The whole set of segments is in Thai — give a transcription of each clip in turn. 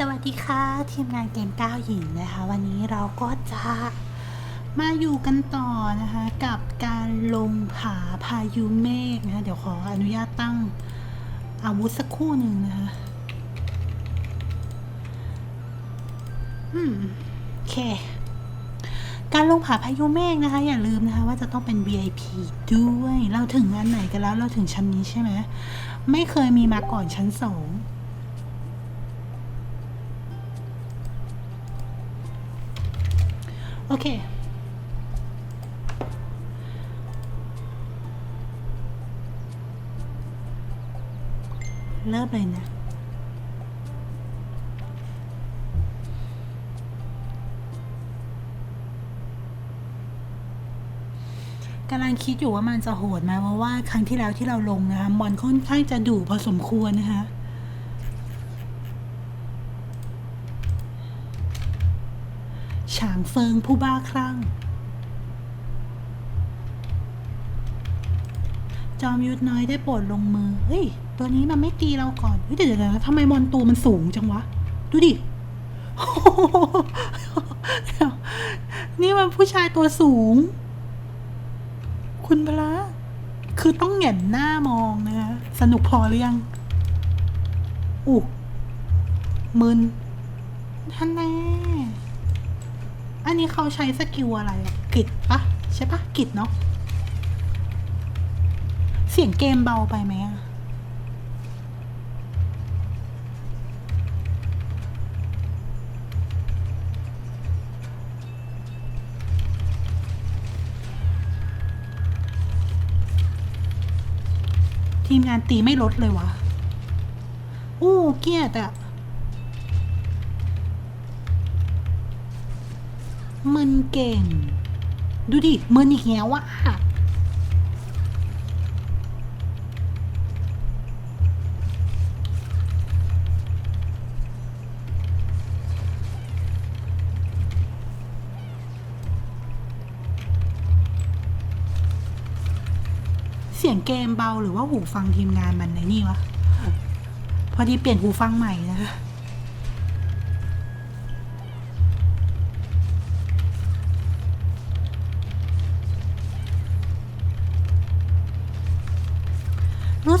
สวัสดีค่ะ ทีมงานเกมก้าวหญิงนะคะ วันนี้เราก็จะมาอยู่กันต่อนะคะ กับการลงผาพายุเมฆนะคะ เดี๋ยวขออนุญาตตั้งอาวุธสักคู่หนึ่งนะคะอืมโอเค การลงผาพายุเมฆนะคะ อย่าลืมนะคะ ว่าจะต้องเป็น VIP ด้วย เราถึงงานไหนกันแล้วเราถึงชั้นนี้ใช่ไหมไม่เคยมีมาก่อนชั้นสอง โอเค เริ่มเลยนะกำลังคิดอยู่ว่ามันจะโหดไหมเพราะว่าครั้งที่แล้วที่เราลงนะคะมอนค่อนข้างจะดุพอสมควรนะคะ ฉาง เฟิงผู้บ้าคลั่ง จอมยุทธน้อยได้โปรดลงมือ เฮ้ย ตัวนี้มันไม่ตีเราก่อนเฮ้ยเดี๋ยวนะทำไมมอนตัวมันสูงจังวะ ดูดิ นี่มันผู้ชายตัวสูง คุณพระคือต้องแหงนหน้ามองนะฮะสนุกพอหรือยังอุมึนท่านแน่ อันนี้เขาใช้สกิลอะไรกิดปะใช่ปะกิดเนาะเสียงเกมเบาไปไหมอะทีมงานตีไม่ลดเลยวะ อู้เกลียดอะ มึนเก่ง ดูดิมึนอีกแล้วอะเสียงเกมเบาหรือว่าหูฟังทีมงานมันในนี่วะ พอดีเปลี่ยนหูฟังใหม่นะ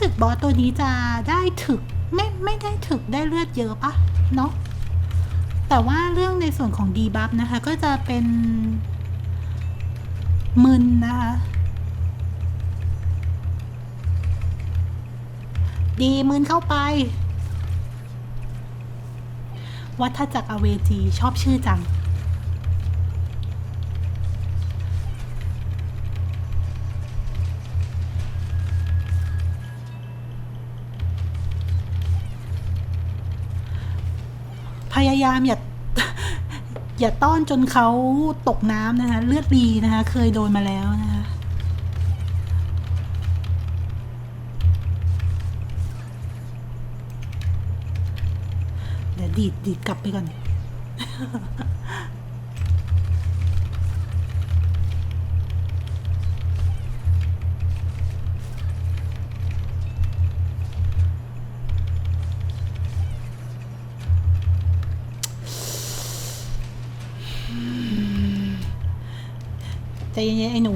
สึกบอสตัวนี้จะได้ถึก ไม่ไม่ได้ถึกได้เลือดเยอะปะเนาะแต่ว่าเรื่องในส่วนของดีบัฟนะคะ ก็จะเป็นมึนนะคะดีมืนเข้าไป วัฏจักรอเวจีชอบชื่อจัง ยายามอย่าอย่าต้อนจนเขาตกน้ำนะคะ เลือดดีนะคะ เคยโดนมาแล้วนะคะ เดี๋ยวดีดดีดกลับไปก่อน ใจเย็นๆไอ้หนู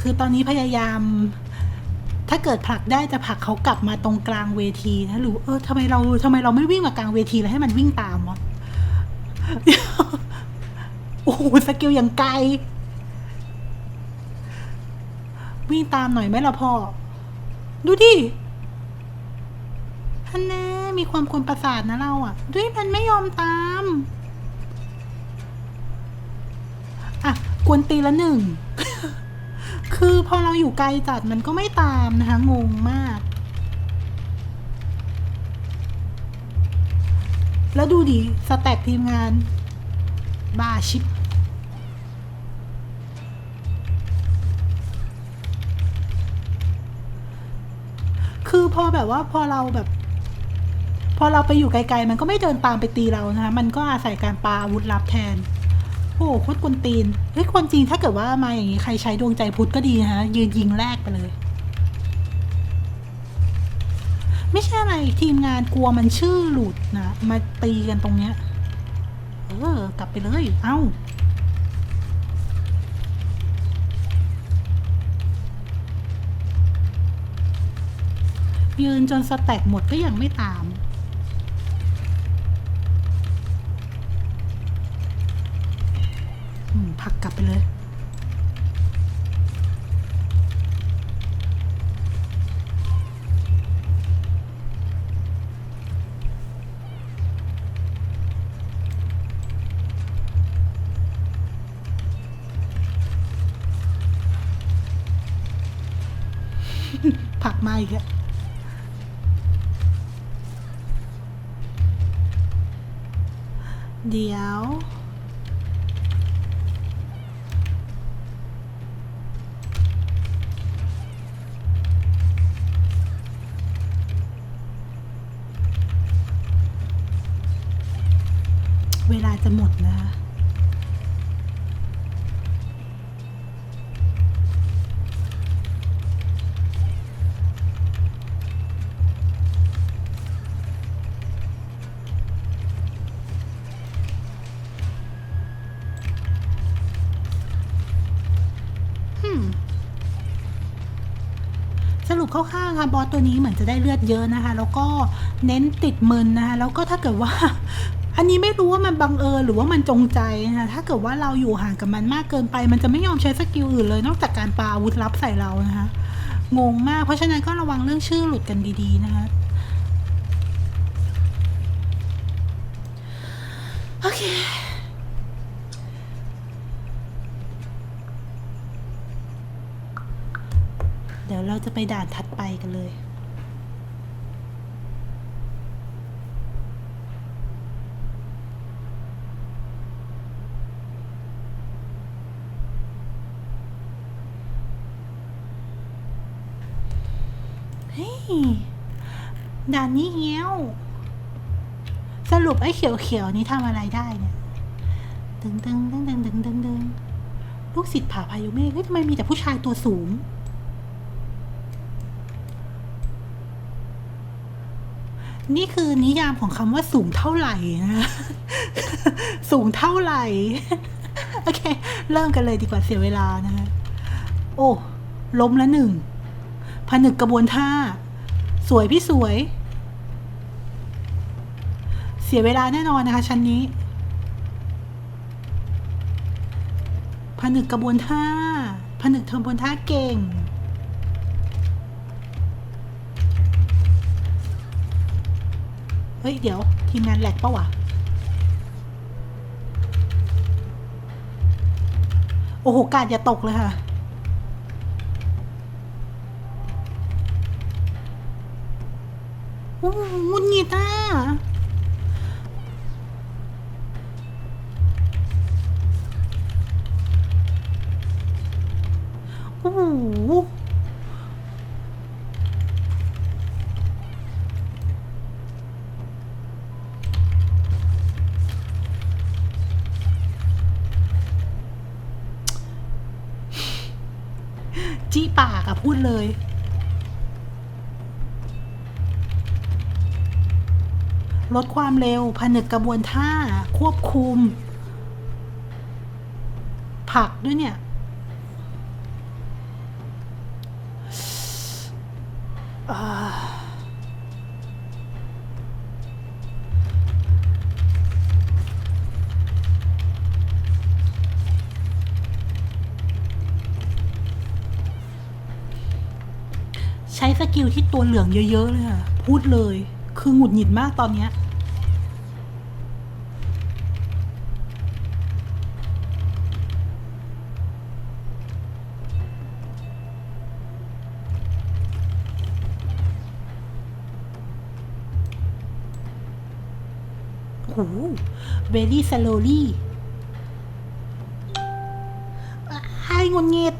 คือตอนนี้พยายาม ถ้าเกิดผลักได้จะผลักเขากลับมาตรงกลางเวทีนะหรือเออทำไมเราทำไมเราไม่วิ่งมากลางเวทีแล้วให้มันวิ่งตามวะโอ้โหสกิลอย่างไกล วิ่งตามหน่อยไหมล่ะพ่อ ดูดิ มีความกวนประสาทนะเราอะด้วยมันไม่ยอมตาม อะกวนตีละหนึ่ง คือพอเราอยู่ไกลจัดมันก็ไม่ตามนะคะ งงมาก แล้วดูดิ สแต็กทีมงาน บาชิปคือพอแบบว่าพอเราแบบ พอเราไปอยู่ไกลๆ มันก็ไม่เดินตามไปตีเรานะคะ มันก็อาศัยการปาอาวุธลับแทน โอ้โหโคตรกวนตีน เฮ้ยคนจริงถ้าเกิดว่ามาอย่างนี้ใครใช้ดวงใจพุทธก็ดีนะฮะ ยืนยิงแรกไปเลย ไม่ใช่อะไรทีมงานกลัวมันชื่อหลุดนะ มาตีกันตรงเนี้ย เออ กลับไปเลย เอ้ายืนจนสแต็กหมดก็ยังไม่ตาม อืม ผลักกลับไปเลย ผักมาอีกอะเดี๋ยว จะหมดนะคะอืมสรุปคร่าวๆค่ะบอสตัวนี้เหมือนจะได้เลือดเยอะนะคะ แล้วก็เน้นติดมึนนะคะ แล้วก็ถ้าเกิดว่า อันนี้ไม่รู้ว่ามันบังเอิญหรือว่ามันจงใจนะคะถ้าเกิดว่าเราอยู่ห่างกับมันมากเกินไป มันจะไม่ยอมใช้สกิลอื่นเลย นอกจากการปาอาวุธลับใส่เรานะคะงงมาก เพราะฉะนั้นก็ระวังเรื่องชื่อหลุดกันดีๆนะคะโอเคเดี๋ยวเราจะไปด่านถัดไปกันเลย ด่านนี้เงี้ยวสรุปไอ้เขียวๆนี้ทำอะไรได้เนี่ยตึงตึงตึงตึงตึงตึงตึงลูกศิษย์ผาพายุเมฆเฮ้ยทำไมมีแต่ผู้ชายตัวสูง นี่คือนิยามของคำว่าสูงเท่าไหร่นะ สูงเท่าไหร่ โอเค เริ่มกันเลยดีกว่าเสียเวลานะคะโอ้ ล้มละหนึ่งผนึกกระบวนท่า สวยพี่สวย เสียเวลาแน่นอนนะคะชั้นนี้ผนึกกระบวนท่าผนึกกระบวนท่าเก่ง เฮ้ย เดี๋ยว ทีมงานแหลกปะวะ โอ้โห กาดอย่าตกเลยค่ะ โอ้หงุนงิดอะโอ้ ความเร็ว ผนึกกระบวนท่า ควบคุม ผักด้วยเนี่ย ใช้สกิลที่ตัวเหลืองเยอะ ๆ เลยค่ะ พูดเลยคือหงุดหงิดมากตอนเนี้ย โอ้โห สโลลี่ไอ้งุนงิด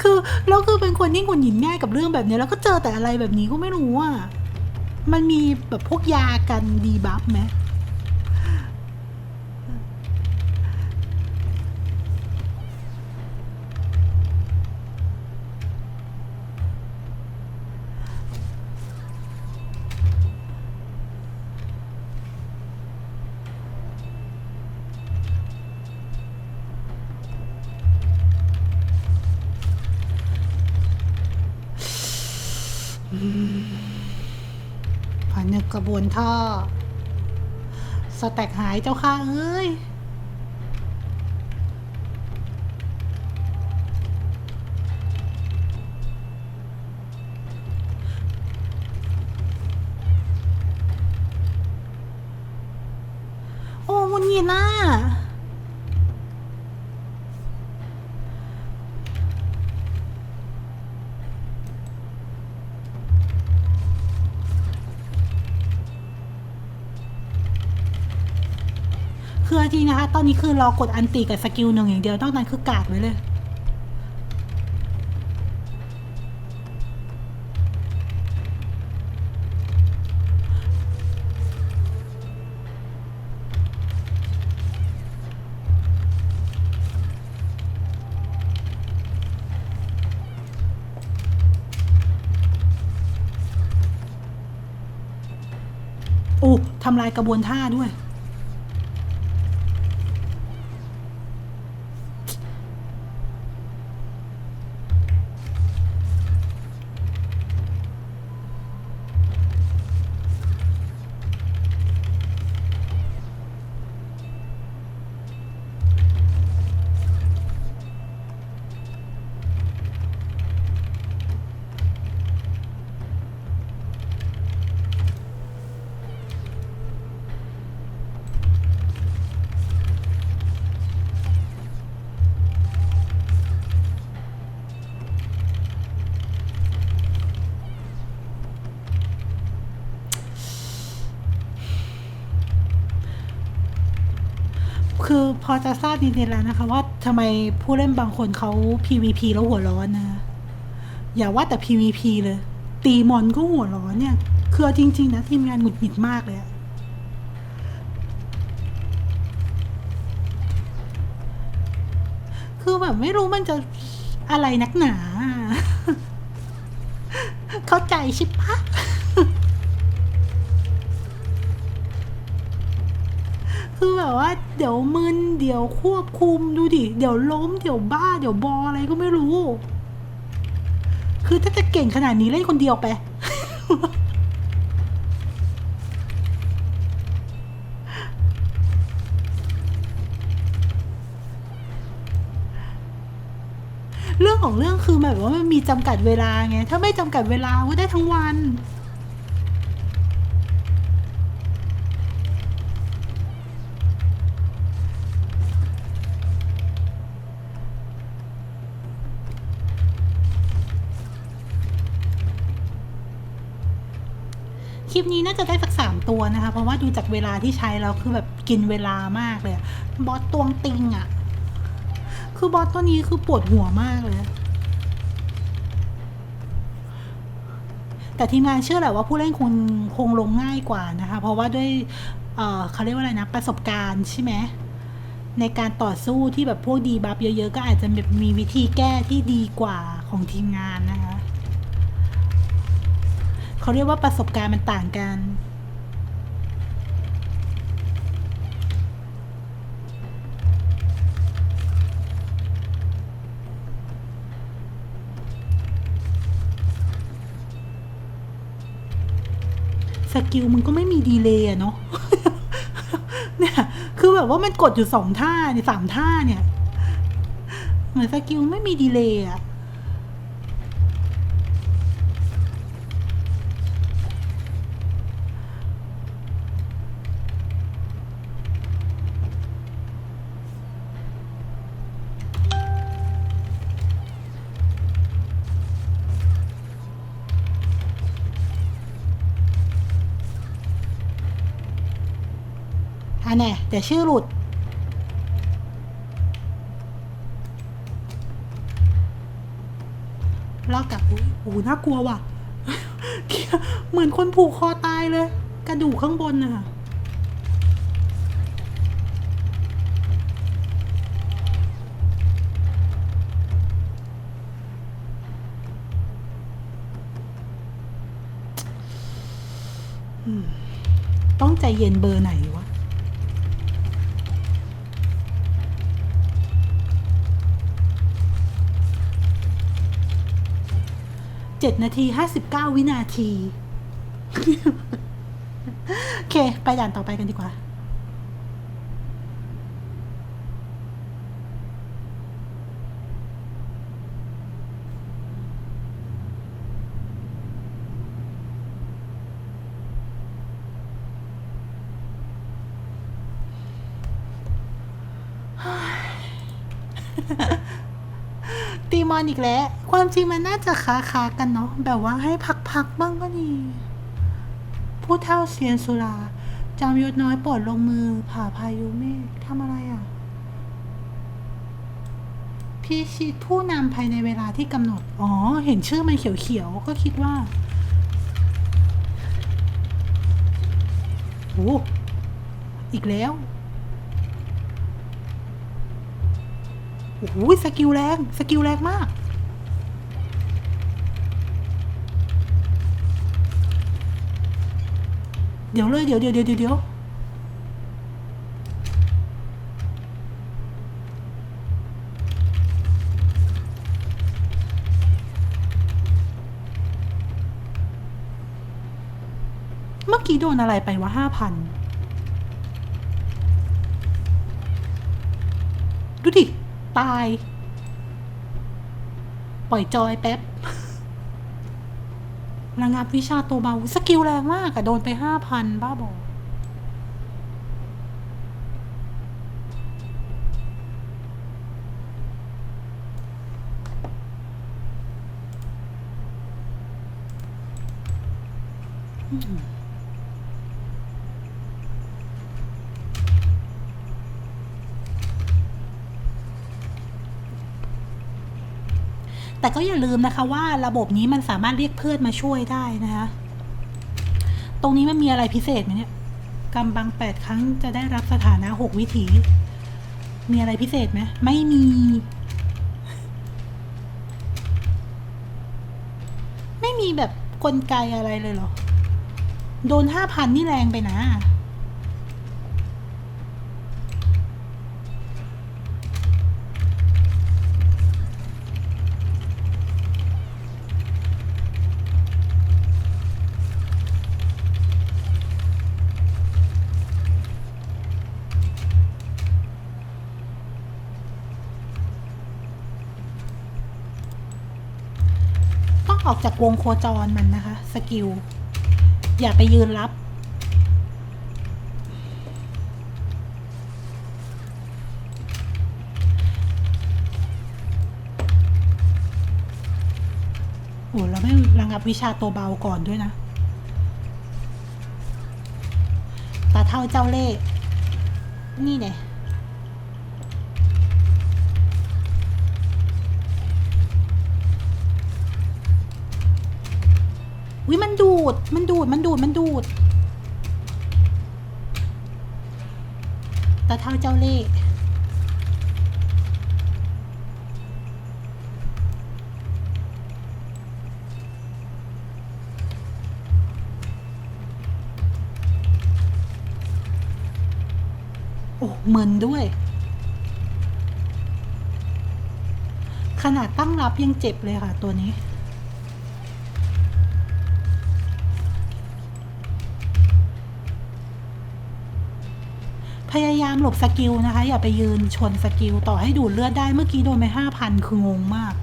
คือเราคือเป็นคนที่งุนหงิดง่ายกับเรื่องแบบนี้ แล้วก็เจอแต่อะไรแบบนี้ก็ไม่รู้อะมันมีแบบพวกยากันดีบัฟไหม บวนท่อ สแต็กหายเจ้าค่ะเอ้ยโอ้มุนยิน่าคื ตอนนี้คือรอกดอันตีกับสกิลหนึ่งอย่างเดียวนอกนั้นคือกาดไว้เลย โอ้ทำลายกระบวนท่าด้วย พอจะทราบดีเทลแล้วนะคะ ว่าทำไมผู้เล่นบางคนเขา PVP แล้วหัวร้อนนะ อย่าว่าแต่ PVP เลย ตีมอนก็หัวร้อนเนี่ย คือจริง ๆ นะ ทีมงานหงุดหงิดมากเลยคือแบบไม่รู้มันจะอะไรนักหนา เข้าใจใช่ปะ คือแบบว่า เดี๋ยวมึนเดี๋ยวควบคุมดูดิ เดี๋ยวล้มเดี๋ยวบ้า เดี๋ยวบออะไรก็ไม่รู้ คือถ้าจะเก่งขนาดนี้เล่นคนเดียวไป เรื่องของเรื่องคือแบบว่ามันมีจำกัดเวลาไง ถ้าไม่จำกัดเวลาก็ได้ทั้งวัน ปนี้น่าจะได้สักสามตัวนะคะ เพราะว่าดูจากเวลาที่ใช้แล้วคือแบบกินเวลามากเลย บอสตวงติงอะ่ะ คือบอสตัวนี้คือปวดหัวมากเลย แต่ทีมงานเชื่อแหละว่าผู้เล่นคงคงลงง่ายกว่านะคะ เพราะว่าด้วยเเขาเรียกว่าอะไรนะ ประสบการณ์ใช่ไหมในการต่อสู้ที่แบบพวกดีบัฟเยอะๆ ก็อาจจะแบบมีวิธีแก้ที่ดีกว่าของทีมงานนะคะ เขาเรียกว่าประสบการณ์มันต่างกัน สกิลมันก็ไม่มีดีเลย์อะเนาะเนี่ย คือแบบว่ามันกดอยู่สองท่าเนี่ยสามท่าเนี่ย เหมือนสกิลไม่มีดีเลย์อะ อันแน่เดี๋ยวชื่อหลุด ลอกกลับอุ้ยโอ้โหน่ากลัวว่ะ เหมือนคนผูกคอตายเลย กระดูกข้างบนน่ะต้องใจเย็นเบอร์ไหนวะ จเจ็ดนาทีห้าสิบเก้าวินาที โอเค ไปด่านต่อไปกันดีกว่า มอนอีกแล้ว ความจริงมันน่าจะค้าคากันเนาะ แบบว่าให้พักๆบ้างก็ดี ผู้เท่าเซียนสุรา จอมยุทธน้อยปรดลงมือ ผ่าพายุเมฆทำอะไรอะ พี่ชิดผู้นำภายในเวลาที่กำหนด อ๋อ เห็นชื่อมันเขียวๆ ก็คิดว่าโอ้อีกแล้ว อ้โหสกิลแรงสกิลแรงมาก เดี๋ยวเลย เดี๋ยวเดี๋ยวเดี๋ยวเดี๋ยวเมื่อกี้โดนอะไรไปวะห้าพันดูดิ ตาย ปล่อยจอยแป๊บระงับวิชาตัวเบาสกิลแรงมากอะโดนไปห้าพันบ้าบอ แต่ก็อย่าลืมนะคะว่าระบบนี้มันสามารถเรียกเพื่อนมาช่วยได้นะคะ ตรงนี้มันมีอะไรพิเศษไหมเนี่ยกำบังแปดครั้งจะได้รับสถานะหกวิถี มีอะไรพิเศษไหมไม่มี ไม่มีแบบกลไกอะไรเลยเหรอ โดนห้าพันนี่แรงไปนะ ออกจากวงโคจรมันนะคะ สกิล อย่าไปยืนรับ โอ้เราไม่ระงับวิชาตัวเบาก่อนด้วยนะตาเท่าเจ้าเล่ นี่เนี่ย ดูด มันดูด มันดูด มันดูด ตาเท่าเจ้าเล่ห์โอ้เหมือนด้วย ขนาดตั้งรับยังเจ็บเลยค่ะตัวนี้ พยายามหลบสกิลนะคะ อย่าไปยืนชนสกิลต่อให้ดูดเลือดได้เมื่อกี้โดนไปห้าพันคืองงมาก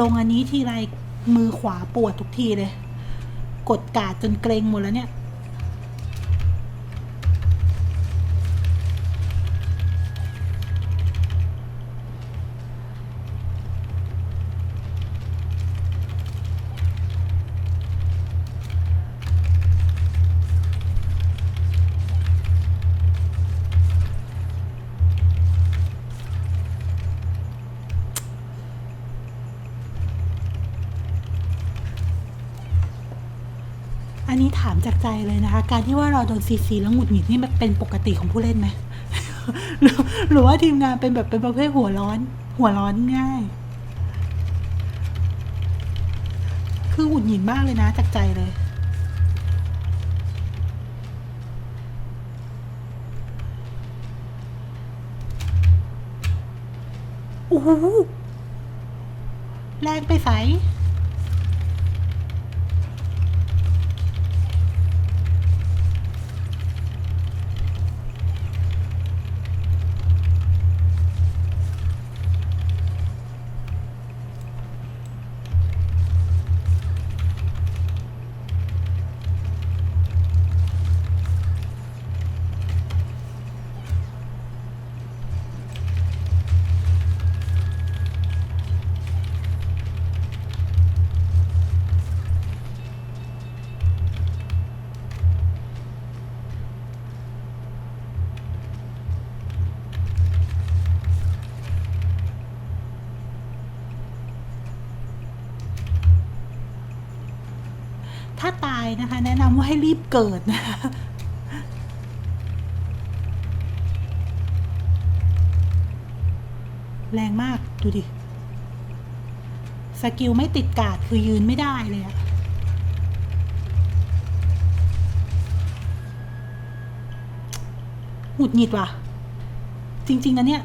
ลงอันนี้ทีไรมือขวาปวดทุกทีเลย กดกาดจนเกรงหมดแล้วเนี่ย อันนี้ถามจากใจเลยนะคะ การที่ว่าเราโดนซีซีแล้วหงุดหงิดนี่มันเป็นปกติของผู้เล่นไหมหรือหรือว่าทีมงานเป็นแบบเป็นประเภทหัวร้อน หัวร้อนง่าย คือหงุดหงิดมากเลยนะจากใจเลย โอ้โหแรงไปใส นะคะ แนะนำว่าให้รีบเกิดนะคะแรงมากดูดิ สกิลไม่ติดกาดคือยืนไม่ได้เลยอะหงุดหงิดว่ะ จริง ๆนะเนี่ย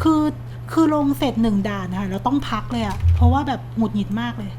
คือ คือลงเสร็จหนึ่งด่านนะคะเราต้องพักเลยอะเพราะว่าแบบหงุดหงิดมากเลย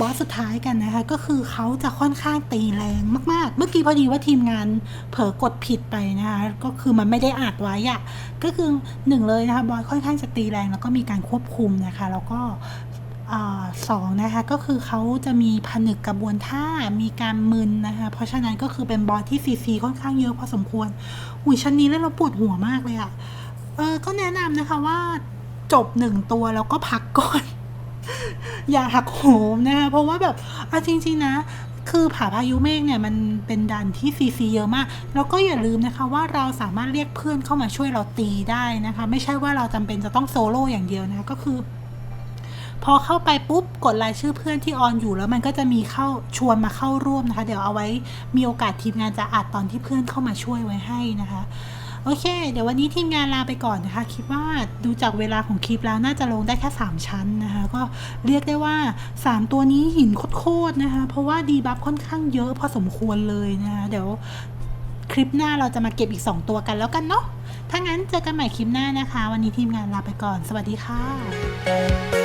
บอสสุดท้ายกันนะคะ ก็คือเขาจะค่อนข้างตีแรงมากๆ เมื่อกี้พอดีว่าทีมงานเผลอกดผิดไปนะคะก็คือมันไม่ได้อัดไว้อะก็คือหนึ่งเลยนะคะบอสค่อนข้างจะตีแรงแล้วก็มีการควบคุมนะคะ แล้วก็อสองนะคะก็คือเขาจะมีผนึกกระบวนท่ามีการมึนนะคะเพราะฉะนั้นก็คือเป็นบอสที่ซีซีค่อนข้างเยอะพอสมควรหุยชั้นนี้แล้วเราปวดหัวมากเลยอะเออก็แนะนำนะคะว่าจบหนึ่งตัวแล้วก็พักก่อน อย่าหักโหมนะคะเพราะว่าแบบเอาจริงๆนะคือผาพายุเมฆเนี่ยมันเป็นดันที่ซีซีเยอะมาก แล้วก็อย่าลืมนะคะว่าเราสามารถเรียกเพื่อนเข้ามาช่วยเราตีได้นะคะ ไม่ใช่ว่าเราจำเป็นจะต้องโซโล่อย่างเดียวนะะก็คือ พอเข้าไปปุ๊บกดรายชื่อเพื่อนที่ออนอยู่แล้วมันก็จะมีเข้าชวนมาเข้าร่วมนะคะ เดี๋ยวเอาไว้มีโอกาสทีมงานจะอัดตอนที่เพื่อนเข้ามาช่วยไว้ให้นะคะ โอเค เดี๋ยววันนี้ทีมงานลาไปก่อนนะคะ คิดว่าดูจากเวลาของคลิปแล้วน่าจะลงได้แค่ 3 ชั้นนะคะ ก็เรียกได้ว่า 3 ตัวนี้หินโคตรๆนะคะ เพราะว่าดีบัฟค่อนข้างเยอะพอสมควรเลยนะคะ เดี๋ยวคลิปหน้าเราจะมาเก็บอีก 2 ตัวกันแล้วกันเนาะ ถ้างั้นเจอกันใหม่คลิปหน้านะคะ วันนี้ทีมงานลาไปก่อน สวัสดีค่ะ